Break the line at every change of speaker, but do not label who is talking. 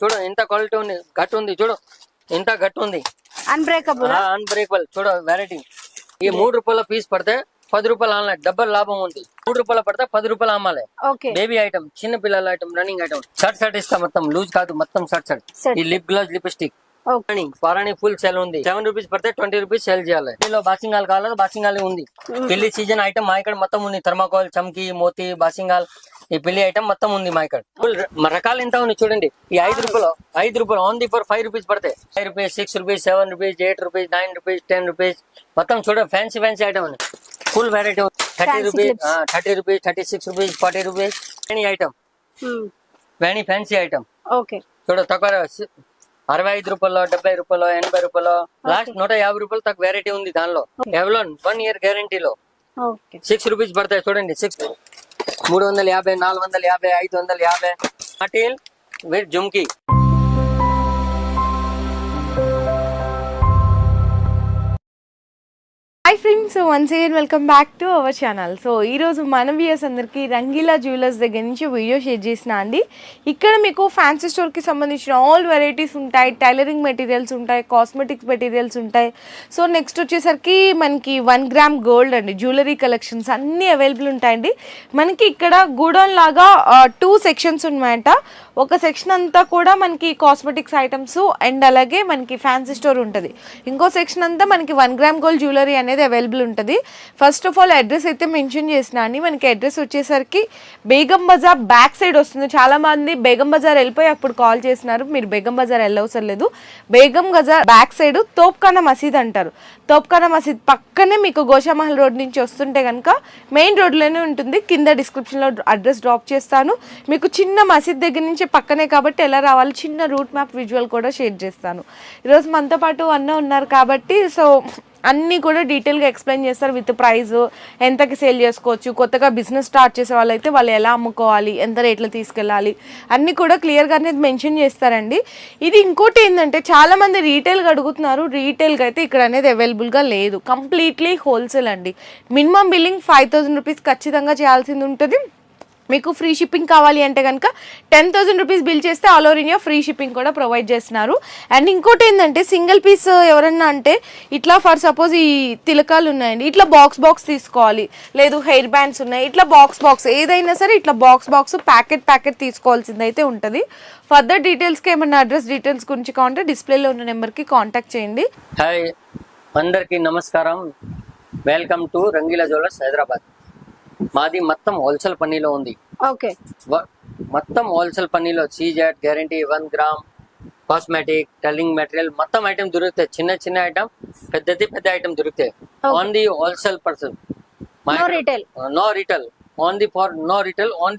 చూడు ఎంత క్వాలిటీ ఉంది గట్టు ఉంది చూడు. ఎంత గట్టు ఉంది.
అన్బ్రేకబుల్
అన్బ్రేకబుల్ చూడు వెరైటీ ఈ మూడు రూపాయల పీస్ పడితే పది రూపాయలు ఆన్లైన్ డబ్బల్ లాభం ఉంది. మూడు రూపాయలు పడితే పది రూపాయలు అమ్మాలి బేబీ ఐటమ్ చిన్న పిల్లల item running item shirt shirt ఇస్తా మొత్తం లూజ్ కాదు మొత్తం షర్ట్ షర్ట్. ఈ లిప్ గ్లౌజ్ లిప్స్టిక్ ఫారాని ఫుల్ సేల్ ఉంది. సెవెన్ రూపీస్ పడితే ట్వంటీ రూపీస్ సేల్ చేయాలి. ఇందులో బాసింగాల్ కావాలి బాసింగాల్ ఉంది. పెళ్ళి సీజన్ ఐటమ్ మా ఇక్కడ మొత్తం ఉంది. థర్మాకోల్ చమ్కి మోతి బాసింగాల్ ఈ పెళ్ళి ఐటమ్ మొత్తం ఉంది మా ఇక్కడ. ఫుల్ రకాలు ఎంత ఉంది చూడండి. ఈ ఐదు రూపాయలు ఐదు రూపాయలు ఓన్ ది ఫర్ ఫైవ్ రూపీస్ పడతాయి five rupees six rupees seven rupees eight rupees nine rupees ten rupees మొత్తం చూడ ఫ్యాన్సీ ఫ్యాన్సీ ఐటమ్ ఉంది. Full variety thirty rupees. Thirty rupees thirty six rupees forty rupees item fancy item
okay
చూడ తక్కువ అరవై ఐదు రూపాయలు డెబ్బై రూపాయలు ఎనభై రూపాయలు లాస్ట్ నూట యాభై రూపాయలు తక్కువ వెరైటీ ఉంది దానిలో. ఎవలోన్ వన్ ఇయర్ గ్యారంటీలో సిక్స్ రూపీస్ పడతాయి చూడండి సిక్స్ మూడు వందల యాభై నాలుగు వందల యాభై ఐదు వందల యాభై. అటీల్ with జుమ్కి
hi friends once again welcome back to our channel so ఈరోజు మన వ్యూయర్స్ అందరికీ రంగీలా జ్యువెలర్స్ దగ్గర నుంచి వీడియో షేర్ చేసిన అండి. ఇక్కడ మీకు ఫ్యాన్సీ స్టోర్కి సంబంధించిన ఆల్ వెరైటీస్ ఉంటాయి టైలరింగ్ మెటీరియల్స్ ఉంటాయి కాస్మెటిక్స్ మెటీరియల్స్ ఉంటాయి. సో నెక్స్ట్ వచ్చేసరికి మనకి వన్ గ్రామ్ గోల్డ్ అండి. జ్యువెలరీ కలెక్షన్స్ అన్నీ అవైలబుల్ ఉంటాయండి. మనకి ఇక్కడ గూడౌన్ లాగా టూ సెక్షన్స్ ఉన్నాయంట. ఒక సెక్షన్ అంతా కూడా మనకి కాస్మెటిక్స్ ఐటమ్స్ అండ్ అలాగే మనకి ఫ్యాన్సీ స్టోర్ ఉంటుంది. ఇంకో సెక్షన్ అంతా మనకి వన్ గ్రామ్ గోల్డ్ జ్యువెలరీ అనేది అవైలబుల్ ఉంటుంది. ఫస్ట్ ఆఫ్ ఆల్ అడ్రస్ అయితే మెన్షన్ చేసిన అండి. మనకి అడ్రస్ వచ్చేసరికి బేగం బజార్ బ్యాక్ సైడ్ వస్తుంది. చాలామంది బేగం బజార్ వెళ్ళిపోయి అప్పుడు కాల్ చేసినారు. మీరు బేగం బజార్ వెళ్ళవసరం లేదు. బేగం బజార్ బ్యాక్ సైడ్ తోప్ఖానా మసీద్ అంటారు. తోప్ఖానా మసీద్ పక్కనే మీకు గోషామహల్ రోడ్ నుంచి వస్తుంటే కనుక మెయిన్ రోడ్లోనే ఉంటుంది. కింద డిస్క్రిప్షన్లో అడ్రస్ డ్రాప్ చేస్తాను. మీకు చిన్న మసీద్ దగ్గర నుంచి పక్కనే కాబట్టి ఎలా రావాలి? చిన్న రూట్ మ్యాప్ విజువల్ కూడా షేర్ చేస్తాను. ఈరోజు మనతో పాటు అన్న ఉన్నారు కాబట్టి సో అన్నీ కూడా డీటెయిల్గా ఎక్స్ప్లెయిన్ చేస్తారు విత్ ప్రైస్ ఎంతకి సేల్ చేసుకోవచ్చు కొత్తగా బిజినెస్ స్టార్ట్ చేసే వాళ్ళైతే వాళ్ళు ఎలా అమ్ముకోవాలి ఎంత రేట్లో తీసుకెళ్ళాలి అన్నీ కూడా క్లియర్గా అనేది మెన్షన్ చేస్తారండి. ఇది ఇంకోటి ఏంటంటే చాలామంది రీటైల్గా అడుగుతున్నారు రీటైల్గా అయితే ఇక్కడ అనేది అవైలబుల్గా లేదు. కంప్లీట్లీ హోల్సేల్ అండి. Minimum billing five thousand rupees ఖచ్చితంగా చేయాల్సింది ఉంటుంది. మీకు ఫ్రీ షిప్పింగ్ కావాలి అంటే కనుక టెన్ థౌసండ్ రూపీస్ బిల్ చేస్తే all over India free shipping కూడా ప్రొవైడ్ చేస్తున్నారు. అండ్ ఇంకోటి ఏంటంటే సింగిల్ పీస్ ఎవరన్నా అంటే ఇట్లా ఫర్ సపోజ్ ఈ తిలకాలు ఉన్నాయండి ఇట్లా బాక్స్ బాక్స్ తీసుకోవాలి. లేదు హెయిర్ బ్యాండ్స్ ఉన్నాయి ఇట్లా బాక్స్ బాక్స్ ఏదైనా సరే ఇట్లా బాక్స్ బాక్స్ ప్యాకెట్ ప్యాకెట్ తీసుకోవాల్సింది అయితే ఉంటుంది ఫర్దర్ డీటెయిల్స్కి ఏమన్నా అడ్రస్ డీటెయిల్స్ గురించి కావాలంటే డిస్ప్లేలో ఉన్న నెంబర్కి కాంటాక్ట్ చేయండి.
హాయ్ అందరికీ నమస్కారం. Welcome to Rangeela jewellers Hyderabad మాది మొత్తం హోల్సేల్ పన్నీలో ఉంది.
ఓకే.
మొత్తం హోల్సేల్ పన్నీలో సీజెట్ గ్యారంటీ వన్ గ్రామ్ కాస్మెటిక్ టెల్లింగ్ మెటీరియల్ మొత్తం ఐటమ్ దొరుకుతాయి. చిన్న చిన్న ఐటమ్ పెద్దది పెద్ద ఐటమ్ దొరుకుతాయి. The wholesale person. No retail. Own ది ఫార్ నో రిటైల్ ఓన్